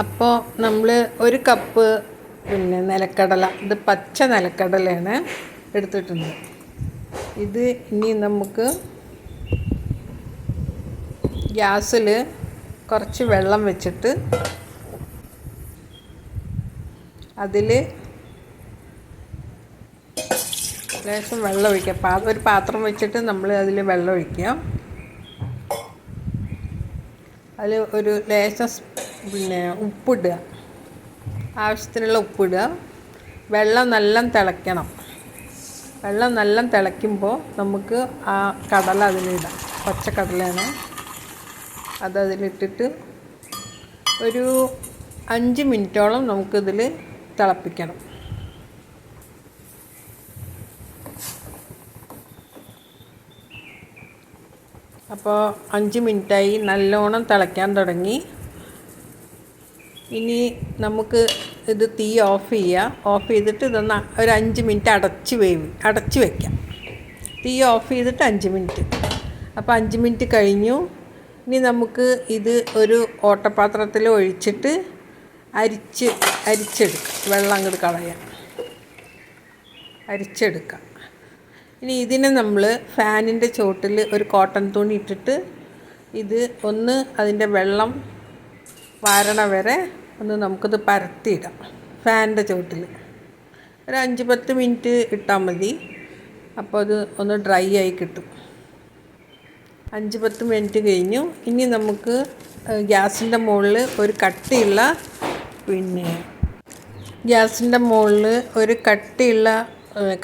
അപ്പോൾ നമ്മൾ ഒരു കപ്പ് പിന്നെ നിലക്കടല ഇത് പച്ച നിലക്കടലയാണ് എടുത്തിട്ടുണ്ട് ഇത് ഇനി നമുക്ക് ഗ്യാസിൽ കുറച്ച് വെള്ളം വെച്ചിട്ട് അതിൽ ലേശം വെള്ളം ഒഴിക്കുക പാ ഒരു പാത്രം വെച്ചിട്ട് നമ്മൾ അതിൽ വെള്ളം ഒഴിക്കുക അതിൽ ഒരു ലേശം പിന്നെ ഉപ്പിടുക. ആവശ്യത്തിനുള്ള ഉപ്പിടുക. വെള്ളം നല്ല തിളയ്ക്കണം. വെള്ളം നല്ല തിളയ്ക്കുമ്പോൾ നമുക്ക് ആ കടല അതിലിടാം പച്ചക്കടലയാണ് അത് അതിലിട്ടിട്ട് ഒരു അഞ്ച് മിനിറ്റോളം നമുക്കിതിൽ തിളപ്പിക്കണം. അപ്പോൾ അഞ്ച് മിനിറ്റായി നല്ലോണം തിളയ്ക്കാൻ തുടങ്ങി. ഇനി നമുക്ക് ഇത് തീ ഓഫ് ചെയ്യുക. ഓഫ് ചെയ്തിട്ട് ഇതൊന്ന് ഒരു അഞ്ച് മിനിറ്റ് അടച്ച് വേവി അടച്ച് വയ്ക്കാം തീ ഓഫ് ചെയ്തിട്ട് അഞ്ച് മിനിറ്റ്. അപ്പോൾ അഞ്ച് മിനിറ്റ് കഴിഞ്ഞു. ഇനി നമുക്ക് ഇത് ഒരു ഓട്ടപാത്രത്തിൽ ഒഴിച്ചിട്ട് അരിച്ച് അരിച്ചെടുക്കാം. വെള്ളം അങ്ങോട്ട് കളയാം അരിച്ചെടുക്കാം. ഇനി ഇതിനെ നമ്മൾ ഫാനിന്റെ ചോട്ടിൽ ഒരു കോട്ടൺ തുണി ഇട്ടിട്ട് ഇത് ഒന്ന് അതിന്റെ വെള്ളം വാരണ വരെ ഒന്ന് നമുക്കിത് പരത്തിയിടാം. ഫാനിന്റെ ചുവട്ടിൽ ഒരു അഞ്ച് പത്ത് മിനിറ്റ് ഇട്ടാൽ മതി. അപ്പോൾ അത് ഒന്ന് ഡ്രൈ ആയി കിട്ടും. അഞ്ച് പത്ത് മിനിറ്റ് കഴിഞ്ഞു. ഇനി നമുക്ക് ഗ്യാസിന്റെ മുകളിൽ ഒരു കട്ടിയുള്ള പിന്നെ ഗ്യാസിന്റെ മുകളിൽ ഒരു കട്ടിയുള്ള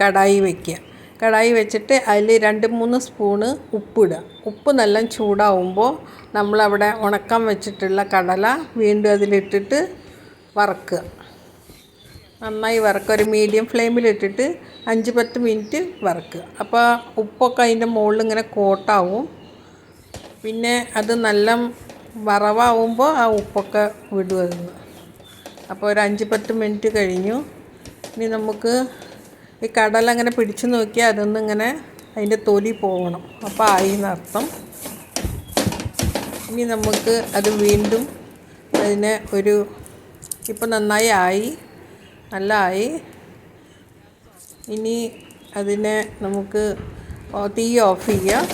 കടായി വയ്ക്കുക കടായി വെച്ചിട്ട് അതിൽ രണ്ട് മൂന്ന് സ്പൂണ് ഉപ്പിടുക ഉപ്പ് നല്ല ചൂടാവുമ്പോൾ നമ്മളവിടെ ഉണക്കാൻ വെച്ചിട്ടുള്ള കടല വീണ്ടും അതിലിട്ടിട്ട് വറക്കുക. നന്നായി വറക്കുക. ഒരു മീഡിയം ഫ്ലെയിമിലിട്ടിട്ട് അഞ്ച് പത്ത് മിനിറ്റ് വറക്കുക. അപ്പോൾ ഉപ്പൊക്കെ അതിന്റെ മുകളിൽ ഇങ്ങനെ കോട്ടാവും. പിന്നെ അത് നല്ല വറവാകുമ്പോൾ ആ ഉപ്പൊക്കെ വിടുമായിരുന്നു അപ്പോൾ ഒരു അഞ്ച് പത്ത് മിനിറ്റ് കഴിഞ്ഞു. ഇനി നമുക്ക് ഈ കടൽ അങ്ങനെ പിടിച്ചു നോക്കിയാൽ അതൊന്നും ഇങ്ങനെ അതിന്റെ തൊലി പോകണം. അപ്പോൾ ആയി എന്നർത്ഥം ഇനി നമുക്ക് അത് വീണ്ടും അതിനെ ഒരു ഇപ്പം നന്നായി ആയി. നല്ല ആയി. ഇനി അതിനെ നമുക്ക് തീ ഓഫ് ചെയ്യാം.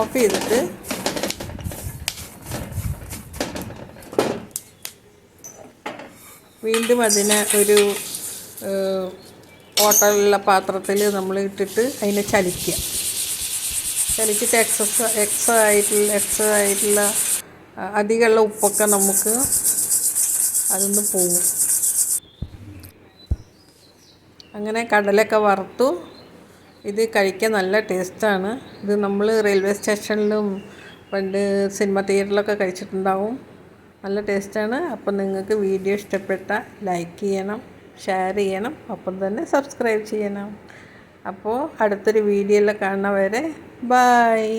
ഓഫ് ചെയ്തിട്ട് വീണ്ടും അതിനെ ഒരു ഓട്ടമുള്ള പാത്രത്തിൽ നമ്മൾ ഇട്ടിട്ട് അതിനെ ചലിക്കുക. ചലിച്ചിട്ട് എക്സസ് എക്സ് ആയിട്ടുള്ള എക്സ് ആയിട്ടുള്ള അധികമുള്ള ഉപ്പൊക്കെ നമുക്ക് അതൊന്ന് പോവും. അങ്ങനെ കടലൊക്കെ വറുത്തു. ഇത് കഴിക്കാൻ നല്ല ടേസ്റ്റാണ് ഇത് നമ്മൾ റെയിൽവേ സ്റ്റേഷനിലും പണ്ട് സിനിമ തിയേറ്ററിലൊക്കെ കഴിച്ചിട്ടുണ്ടാവും. നല്ല ടേസ്റ്റാണ് അപ്പം നിങ്ങൾക്ക് വീഡിയോ ഇഷ്ടപ്പെട്ട ലൈക്ക് ചെയ്യണം. ഷെയർ ചെയ്യണം. ഒപ്പം തന്നെ സബ്സ്ക്രൈബ് ചെയ്യണം. അപ്പോൾ അടുത്തൊരു വീഡിയോയിൽ കാണുന്നവരെ ബായ്